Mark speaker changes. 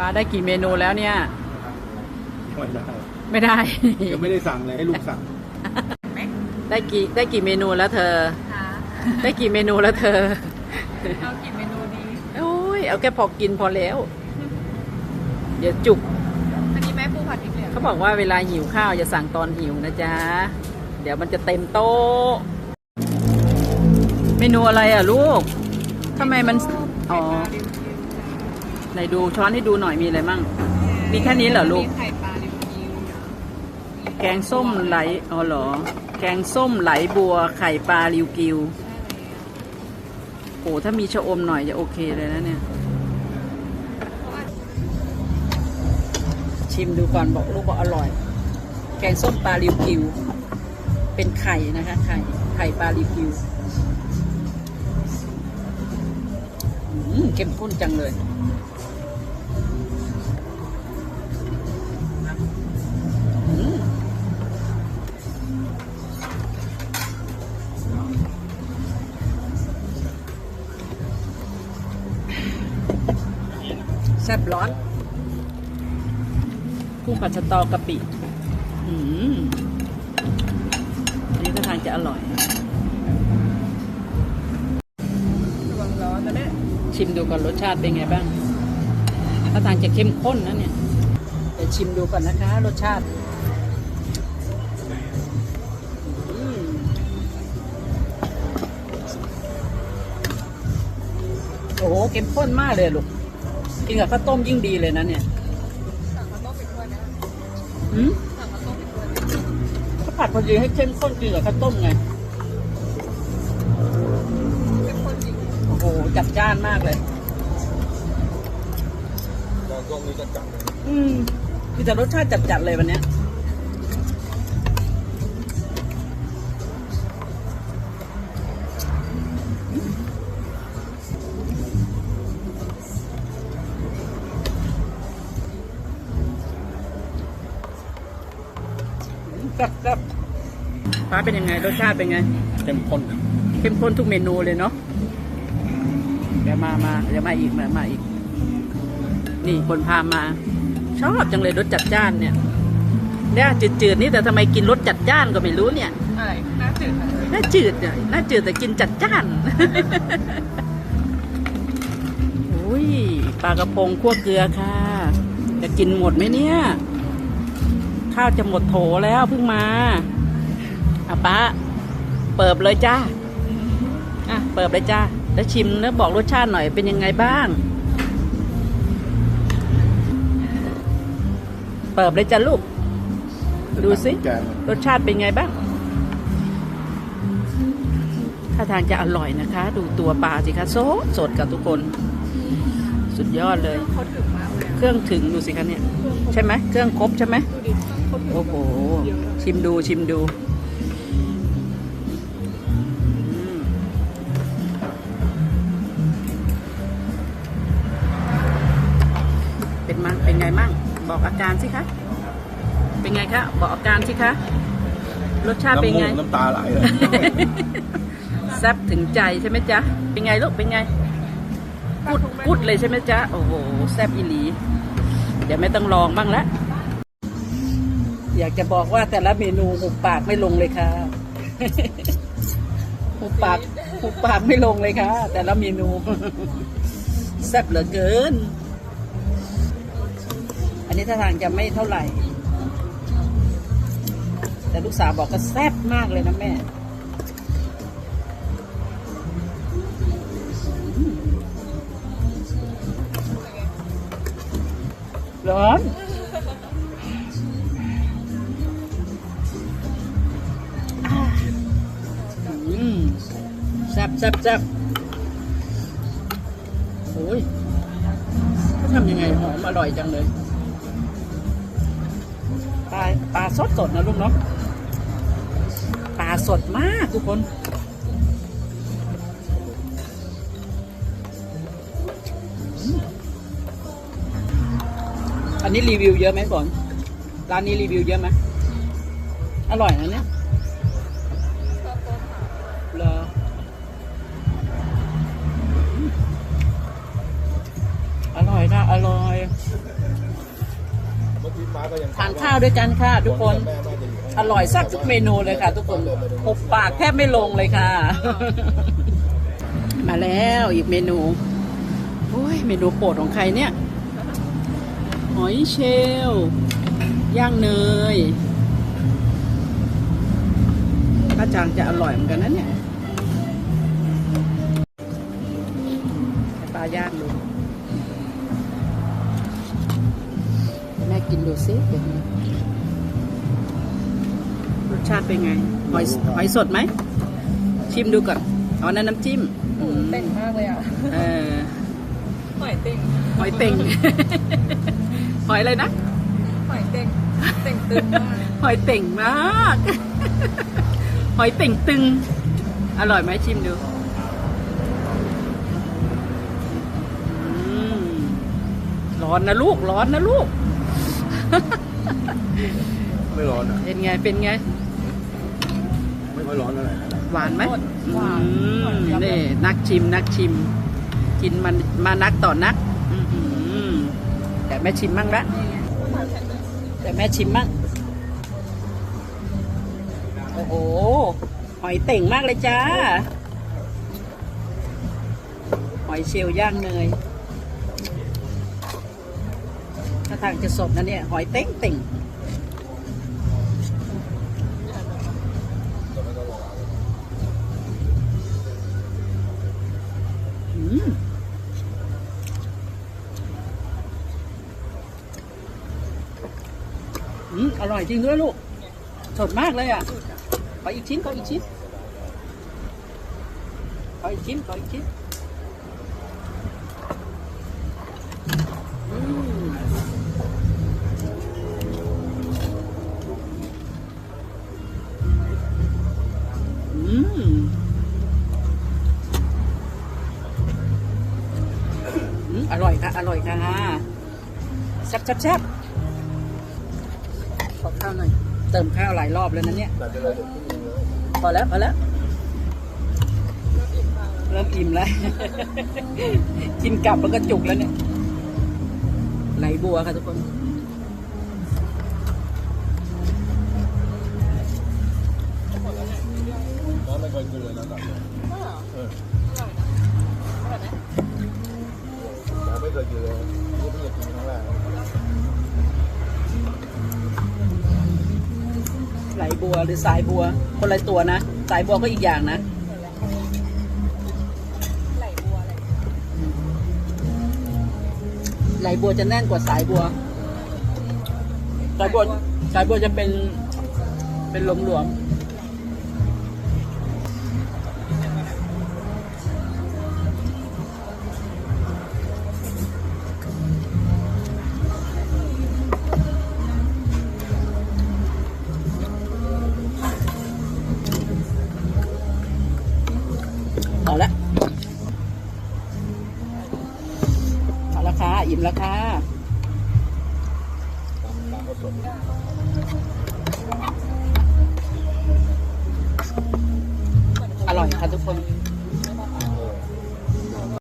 Speaker 1: ป้าได้กี่เมนูแล้วเนี่ย
Speaker 2: ไม่ได้
Speaker 1: ไม่ได้
Speaker 2: ยังไม่ได้สั่งเลยให้ลูกสั่ง
Speaker 1: ได้กี่ได้กี่เมนูแล้วเธอ
Speaker 3: ค่ะ
Speaker 1: ได้กี่เมนูแล้วเธอ
Speaker 3: เอากี่เมนูดี
Speaker 1: โอ้ยเอาแค่พอกินพอแล้ว เดี๋ยวจุก
Speaker 3: อันนี้แม่ปูผัดพริกเหลือง
Speaker 1: เขาบอกว่าเวลาหิวข้าวอย่าสั่งตอนหิวนะจ๊ะ เดี๋ยวมันจะเต็มโต๊ะ เมนูอะไรอะลูกทำไมมัน อ๋อ ไหนดูช้อนให้ดูหน่อยมีอะไรมั่ง มีแค่นี้เหรอลูก
Speaker 3: มีไข่ปลาริวกิว
Speaker 1: แกงส้มไหลอ๋อเหรอ แกงส้มไหลบัวไข่ปลาริวกิวโอ้ถ้ามีชะอมหน่อยจะโอเคเลยนะเนี่ย ชิมดูก่อนบอกลูกบอกอร่อย แกงส้มปลาริวกิว เป็นไข่นะคะไข่ไข่ปลาริวกิวอืมเข้มข้นจังเลย ซ่บร้อนกุ้งผัดสตอกะปิอืมอันนี้ก็ทางจะอร่อย
Speaker 3: ระวังร้อนนะเนี่ย
Speaker 1: ชิมดูก่อนรสชาติเป็นไงบ้างถ้าทางจะเข้มข้นนะเนี่ยเดี๋ยวชิมดูก่อนนะคะ รสชาติอืมโอ้โหเข้มข้นมากเลยลูก กินกับข้าวต้มยิ่งดีเลยนะเนี่ย
Speaker 3: สั่งข้าวต้มไปด้วยนะ
Speaker 1: อืม
Speaker 3: สั่งข้าวต้มไปด้วยนะ
Speaker 1: ข้าวผัดพอดีให้เข้มข้นกินกับข้าวต้มไง
Speaker 3: เป็นคนจริง
Speaker 1: โอ้โหจัดจ้านมากเลย
Speaker 2: ก็ช่วงนี้ก็จับ
Speaker 1: อืมมีแต่รสชาติจัดๆเลยวันเนี้ย กับกับป้าเป็นยังไงรสชาติเป็นไง
Speaker 2: เข้มข้น
Speaker 1: เข้มข้นทุกเมนูเลยเนาะเดี๋ยวมามาเดี๋ยวมาอีกมามาอีก นี่คนพามา ชอบจังเลยรสจัดจ้านเนี่ยเนี่ยจืดๆนี่แต่ทำไมกินรสจัดจ้านก็ไม่รู้เนี่ย
Speaker 3: อะไรน่าจืดอะ
Speaker 1: น่าจืดเนี่ยน่าจืดแต่กินจัดจ้านอุ้ยปลากระพงคั่วเกลือค่ะ จะกินหมดไหมเนี่ย ข้าวจะหมดโถแล้วเพิ่งมาอะป้าเปิบเลยจ้าอะเปิบเลยจ้าแล้วชิมแล้วบอกรสชาติหน่อยเป็นยังไงบ้าง เปิบเลยจ้าลูก ดูสิรสชาติเป็นไงบ้างถ้าทางจะอร่อยนะคะ ดูตัวปลาสิคะสดสดกับทุกคน สุดยอดเลย
Speaker 3: เขาถึงมา เลยอะ
Speaker 1: เครื่องถึงดูสิคะเนี่ยใช่ไหมเครื่องครบใช่ไหม
Speaker 3: ดูดิเขาถึง
Speaker 1: โอ้โหชิมดูชิมดูอืมเป็นมั่งเป็นไงมั่งบอกอาการสิคะเป็นไงคะบอกอาการสิคะรสชาติเป็น
Speaker 2: น้ำมู
Speaker 1: ไง
Speaker 2: กน้ำตาไหลเลย
Speaker 1: แซ่บถึงใจใช่ไหมจ๊ะเป็นไงลูกเป็นไงกุดกุดเลยใช่ไหมจ๊ะโอ้โหแซ่บอีหลีเดี๋ยวไม่ต้องลองบ้างละอยากจะบอกว่าแต่ละเมนูหุบปากไม่ลงเลยค่ะหุบปากหุบปากไม่ลงเลยค่ะ แต่ละเมนูแซ่บเหลือเกิน อันนี้ท่าทางจะไม่เท่าไหร่ แต่ลูกสาวบอกก็แซ่บมากเลยนะแม่ ร้อนอ่าอืมแซ่บแซ่บแซ่บโอ้ยเขาทำยังไงหอมอร่อยจังเลยปลาปลาสดสดนะลูกเนาะปลาสดมากทุกคน นนี้รีวิวเยอะไหมฝนร้านนี้รีวิวเยอะไหมอร่อยนะเนี่ยเหรออร่อยนะอร่อย
Speaker 2: เมื่อกี้ฟ้าก็ยัง
Speaker 1: ทานข้าวด้วยกันค่ะทุกคน
Speaker 2: แม่แม่จะอยู่ข้าง
Speaker 1: อร่อยแซ่บทุกเมนูเลยค่ะ ทุกคนหุบปากแทบไม่ลงเลยค่ะ มาแล้วอีกเมนูโอ้ยเมนูโปรดของใครเนี่ย หอยเชลลย่างเนยป้าจางจะอร่อยเหมือนกันนะเนี่ยให้ปลาย่างดูแม่กินดูซิเป็นไงรสชาติเป็นไง หอยหอยสดไหม ชิมดูก่อนเอานั่นน้ำจิ้มอืม
Speaker 3: เต่งมากเลยอะ
Speaker 1: เออ
Speaker 3: หอยเต่ง
Speaker 1: หอยเต่ง หอยอะไรนะ
Speaker 3: หอยเต่งเต่งตึงมาก
Speaker 1: หอยเต่งมาก หอยเต่งตึง อร่อยไหมชิมดูอืมร้อนนะลูก ร้อนนะลูก
Speaker 2: ไม่ร้อนอะ
Speaker 1: เป็นไง เป็นไง
Speaker 2: ไม่ค่อยร้อนเท่าไหร่
Speaker 1: หวานไหม
Speaker 3: หวาน
Speaker 1: อืม
Speaker 3: หวานเจี๊ยบเลย
Speaker 1: นี่นักชิมนักชิม กินมันมานักต่อนักอื้อหือ แม่ชิมมั่งละแต่แม่ชิมมั่งโอ้โหหอยเต่งมากเลยจ้า หอยเชลย่างเนยถ้าทางจะสดนะเนี่ย หอยเต่งเต่งอืม อืมอร่อยจริงด้วยลูก สดมากเลยอะขออีกชิ้นขออีกชิ้นขออีกชิ้นขออีกชิ้นอืมอืมอืมอร่อยค่ะ อร่อยค่ะแซ่บแซ่บ เติมข้าวหลายรอบแล้วนะเนี่ย
Speaker 2: แต่เป็นอะไรเด็กที่นี่เลย
Speaker 1: พอแล้วพอแล้วเริ่มอิ่มแล้ว กินกลับแล้วก็จุกแล้วเนี่ยไหลบัวค่ะทุกคน
Speaker 2: น้ำไม่เคยกินเลยนะแบบเออน้ำไม่เคยกินเลยนี่เพิ่งจะกินครั้งแรก
Speaker 1: ไหลบัวหรือสายบัว คนละตัวนะ สายบัวก็อีกอย่างนะ
Speaker 3: ไหลบัวไห
Speaker 1: ลบัวจะแน่นกว่าสายบัว สายบัวสายบัวจะเป็นเป็นหลวมๆ อิ่มแล้วค่ะอร่อยค่ะทุกคน